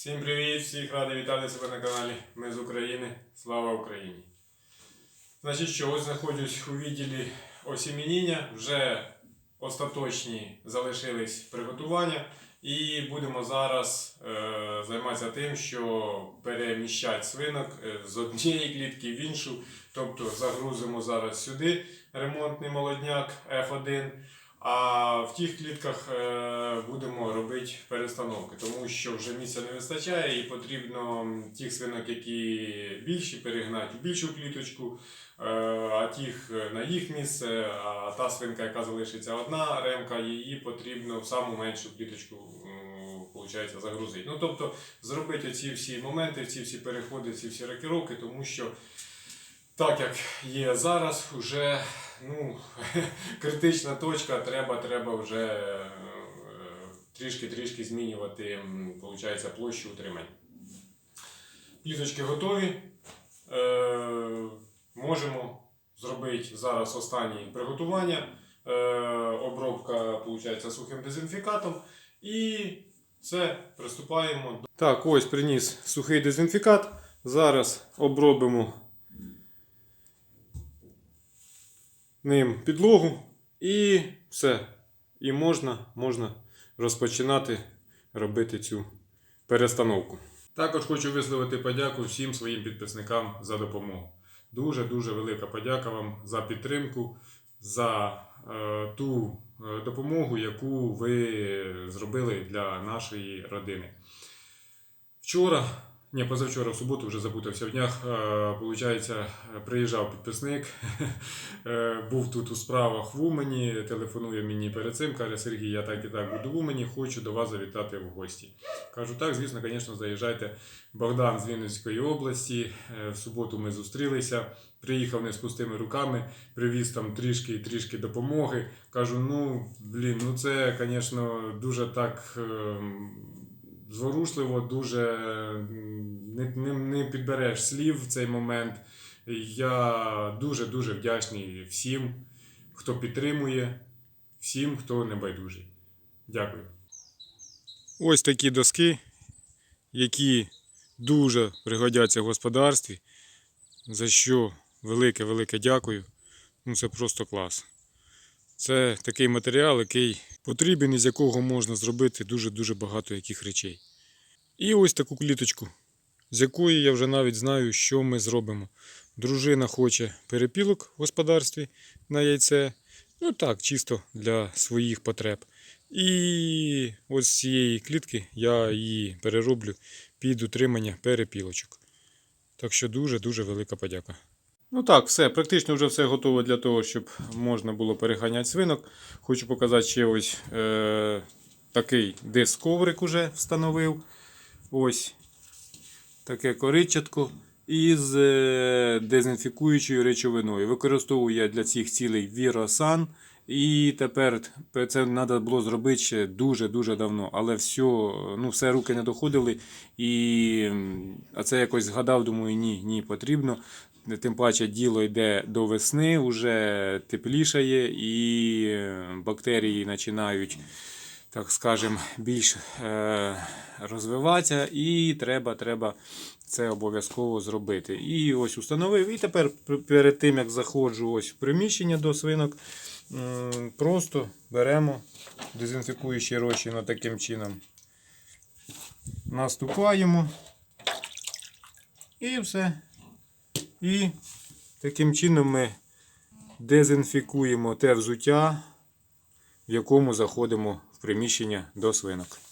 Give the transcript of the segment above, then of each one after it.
Всім привіт! Всіх радий вітати себе на каналі. Ми з України. Слава Україні! Значить, що ось знаходжусь у відділі осімініння. Вже остаточні залишились приготування. І будемо зараз е, займатися тим, що переміщати свинок е, з однієї клітки в іншу. Тобто загрузимо зараз сюди ремонтний молодняк F1. А в тих клітках е, будемо робити перестановки, тому що вже місця не вистачає і потрібно тих свинок, які більші, перегнати в більшу кліточку, е, а тих е, на їх місце, а та свинка, яка залишиться одна ремка, її потрібно в саму меншу кліточку получається, загрузити. Ну тобто зробити оці всі моменти, ці всі переходи, ці всі рокіровки, тому що так як є зараз, вже ну, критична точка, треба, треба вже е, трішки-трішки змінювати м, получається, площу утримання. Пліточки готові. Е, можемо зробити зараз останні приготування. Е, обробка получається, сухим дезінфікатом. І все, приступаємо. до- Так, ось приніс сухий дезінфікат. Зараз обробимо ним підлогу і все. І можна, можна розпочинати робити цю перестановку. Також хочу висловити подяку всім своїм підписникам за допомогу. Дуже-дуже велика подяка вам за підтримку, за е, ту е, допомогу, яку ви зробили для нашої родини. Вчора, ні, позавчора, в суботу вже запутався в днях. Е, Получається, приїжджав підписник, е, був тут у справах в Умані, телефонує мені перед цим, каже Сергій, я так і так буду в Умані, хочу до вас завітати в гості. Кажу, так, звісно, звісно, заїжджайте. Богдан з Вінницької області. е, В суботу ми зустрілися. Приїхав не з пустими руками, привіз там трішки трішки допомоги. Кажу, ну блін, ну це, звісно, дуже так. Зворушливо, дуже не, не, не підбереш слів в цей момент. Я дуже-дуже вдячний всім, хто підтримує, всім, хто небайдужий. Дякую. Ось такі доски, які дуже пригодяться в господарстві, за що велике-велике дякую. Ну, це просто клас. Це такий матеріал, який потрібен, із якого можна зробити дуже-дуже багато яких речей. І ось таку кліточку, з якої я вже навіть знаю, що ми зробимо. Дружина хоче перепілок в господарстві на яйце. Ну так, чисто для своїх потреб. І ось з цієї клітки я її перероблю під утримання перепілочок. Так що дуже-дуже велика подяка. Ну так, все, практично вже все готово для того, щоб можна було переганяти свинок. Хочу показати ще ось е, такий диск коврик уже встановив. Ось таке коричатко із е, дезінфікуючою речовиною. Використовую я для цих цілей Віросан. І тепер це треба було зробити ще дуже-дуже давно. Але все, ну, все руки не доходили. І, а це якось згадав, думаю, ні, ні, потрібно. Тим паче діло йде до весни, вже теплішає і е, бактерії починають, так скажем, більш е, розвиватися, і треба, треба це обов'язково зробити. І ось установив. І тепер перед тим, як заходжу ось в приміщення до свинок, просто беремо дезінфікуючий розчин таким чином. Наступаємо. І все. І таким чином ми дезінфікуємо те взуття, в якому заходимо в приміщення до свинок.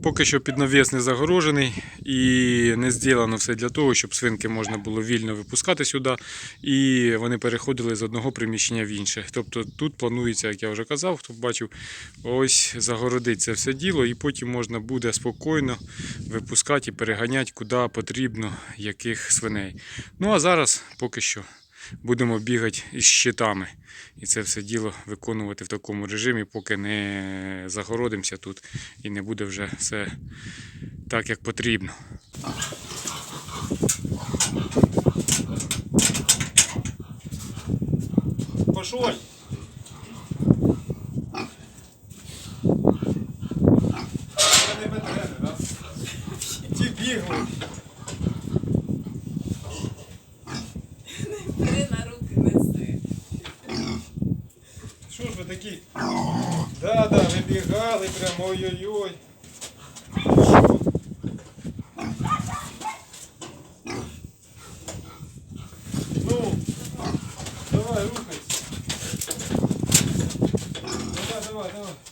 Поки що піднавіс не загорожений і не зроблено все для того, щоб свинки можна було вільно випускати сюди, і вони переходили з одного приміщення в інше. Тобто тут планується, як я вже казав, хто бачив, ось загородить це все діло, і потім можна буде спокійно випускати і переганяти куди потрібно яких свиней. Ну а зараз поки що будемо бігати із щитами. І це все діло виконувати в такому режимі, поки не загородимося тут і не буде вже все так, як потрібно. Пошоль! Це не Петрени, да? Побігли. Бери на руки неси. Що ж ви такі? Да, да, вибігали прямо ой-ой-ой. Ну, давай, рухайся. Давай, давай. Давай.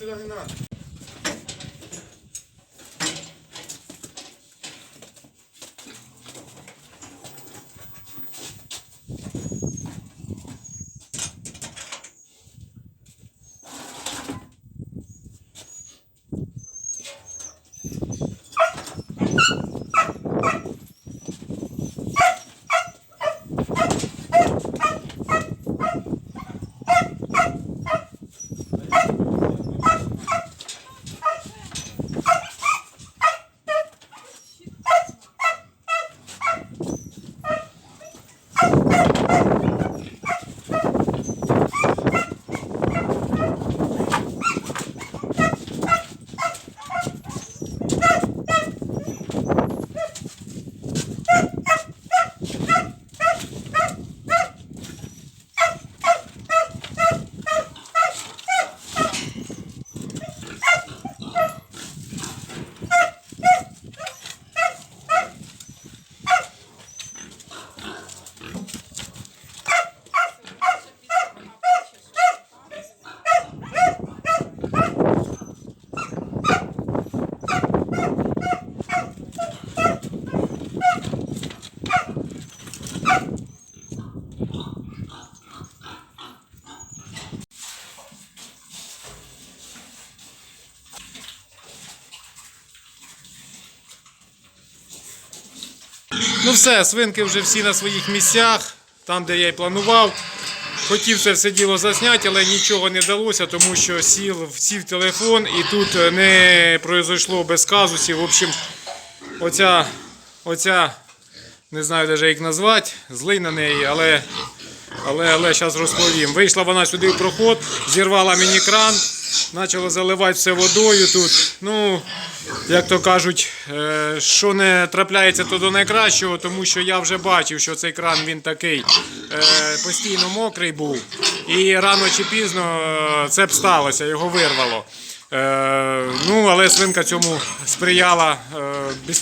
Ні, ти сюди не Ну все, свинки вже всі на своїх місцях, там, де я і планував. Хотів це все діло засняти, але нічого не вдалося, тому що сів, сів телефон і тут е, не произошло без казусів. В общем, оця, оця, не знаю навіть як назвати, злий на неї, але, але, але зараз розповім. Вийшла вона сюди в проход, зірвала мені кран, почала заливати все водою тут. Ну, як то кажуть, е, що не трапляється, то до найкращого, тому що я вже бачив, що цей кран він такий е, постійно мокрий був. І рано чи пізно е, це б сталося, його вирвало. Ну, але свинка цьому сприяла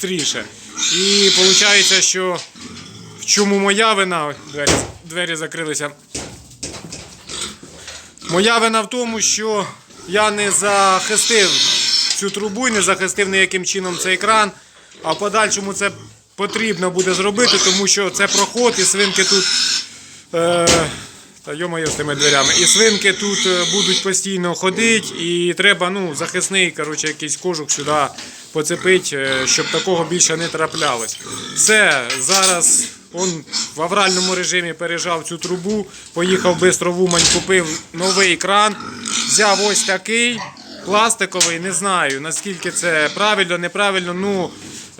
швидше. І виходить, що в чому моя вина, двері, двері закрилися. Моя вина в тому, що я не захистив цю трубу і не захистив ніяким чином цей кран. А в подальшому це потрібно буде зробити, тому що це проход і свинки тут. Е, та йомайо з тими дверями. І свинки тут е, будуть постійно ходити, і треба ну, захисний коротше, якийсь кожух сюди поцепити, е, щоб такого більше не траплялось. Все, зараз он в авральному режимі пережав цю трубу, поїхав бистро в Умань, купив новий кран, взяв ось такий. Пластиковий, не знаю наскільки це правильно, неправильно. Ну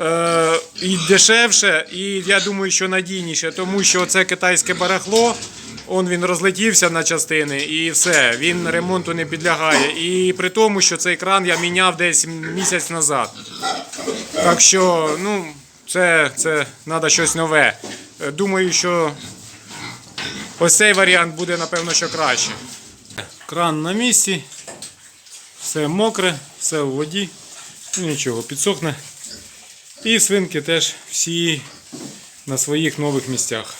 е, і дешевше, і я думаю, що надійніше, тому що це китайське барахло. Он він розлетівся на частини і все, він ремонту не підлягає. І при тому, що цей кран я міняв десь місяць назад. Так що, ну, це, це треба щось нове. Е, Думаю, що ось цей варіант буде, напевно, що краще. Кран на місці. Все мокре, все в воді. Ну нічого, підсохне. І свинки теж всі на своїх нових місцях.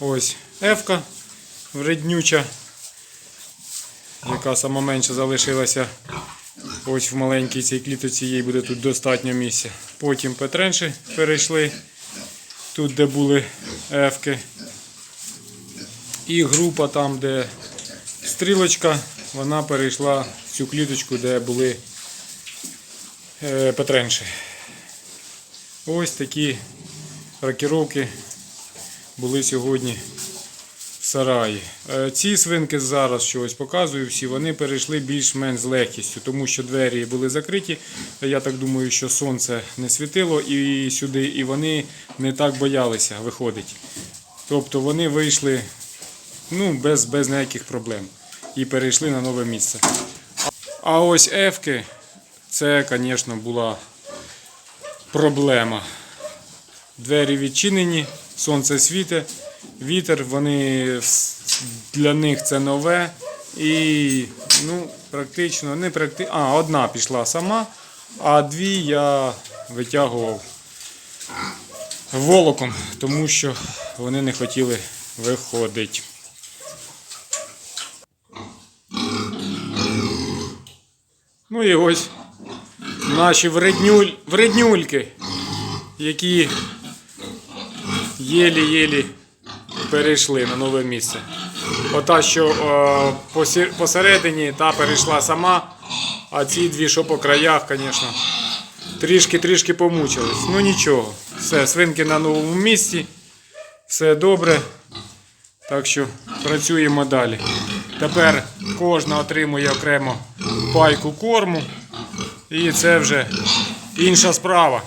Ось Ефка вреднюча, яка сама менше залишилася. Ось в маленькій цій клітоці їй буде тут достатньо місця. Потім Петренші перейшли тут, де були Ефки. І група там, де стрілочка, вона перейшла в цю кліточку, де були е, Петренші. Ось такі рокіровки були сьогодні сараї. Е, Ці свинки зараз, що ось показую, всі вони перейшли більш-менш з легкістю, тому що двері були закриті. Я так думаю, що сонце не світило і сюди, і вони не так боялися виходити. Тобто вони вийшли ну, без, без ніяких проблем і перейшли на нове місце. А ось ефки, це, звісно, була проблема. Двері відчинені, сонце світить, вітер, вони для них це нове. І ну, практично не практи... А, одна пішла сама, а дві я витягував волоком, тому що вони не хотіли виходити. Ну і ось наші вреднюль... вреднюльки, які єлі-єлі перейшли на нове місце. Ота, що е, посередині, та перейшла сама, а ці дві, що по краях, звісно, трішки-трішки помучились. Ну нічого, все, свинки на новому місці, все добре. Так що працюємо далі. Тепер кожна отримує окремо пайку корму. І це вже інша справа.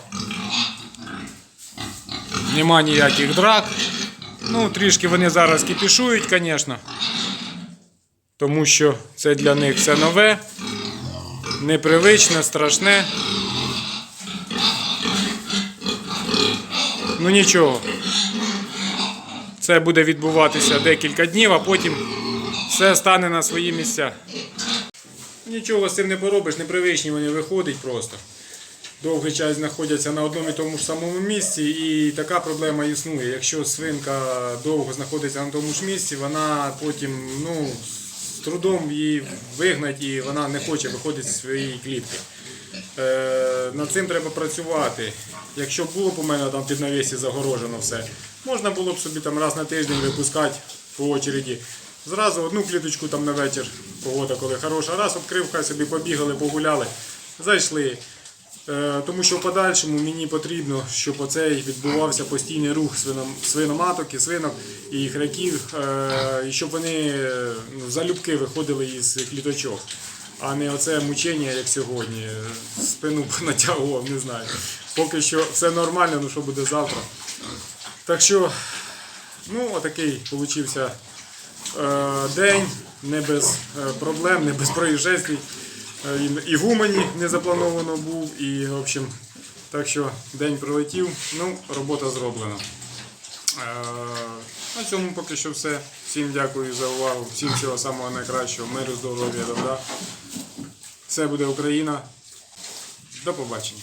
Нема ніяких драк. Ну, трішки вони зараз кипішують, звісно. Тому що це для них все нове, непривичне, страшне. Ну нічого. Це буде відбуватися декілька днів, а потім все стане на свої місця. Нічого з цим не поробиш, непривичні вони виходять просто. Довгий час знаходяться на одному і тому ж самому місці, і така проблема існує. Якщо свинка довго знаходиться на тому ж місці, вона потім ну, з трудом її вигнать і вона не хоче виходити з своєї клітки. Е, над цим треба працювати. Якщо було б у мене там під навісі загорожено все, можна було б собі там раз на тиждень випускати по очереді. Зразу одну кліточку там на вечір, погода коли хороша, раз відкрив, хай собі побігали, погуляли, зайшли. Е, Тому що в подальшому мені потрібно, щоб оцей відбувався постійний рух свиноматок і свинок і хряків, е, і щоб вони ну, залюбки виходили із кліточок, а не оце мучення, як сьогодні. е, Спину натягував, не знаю. Поки що все нормально, ну що буде завтра. Так що, ну, отакий получився день, не без проблем, не без происшествий. Е, і- в Умані не заплановано був, і, в общем, так що день прилетів, ну, робота зроблена. Е, На цьому поки що все. Всім дякую за увагу, всім всього самого найкращого, миру, здоров'я, добра. Все буде Україна. До побачення.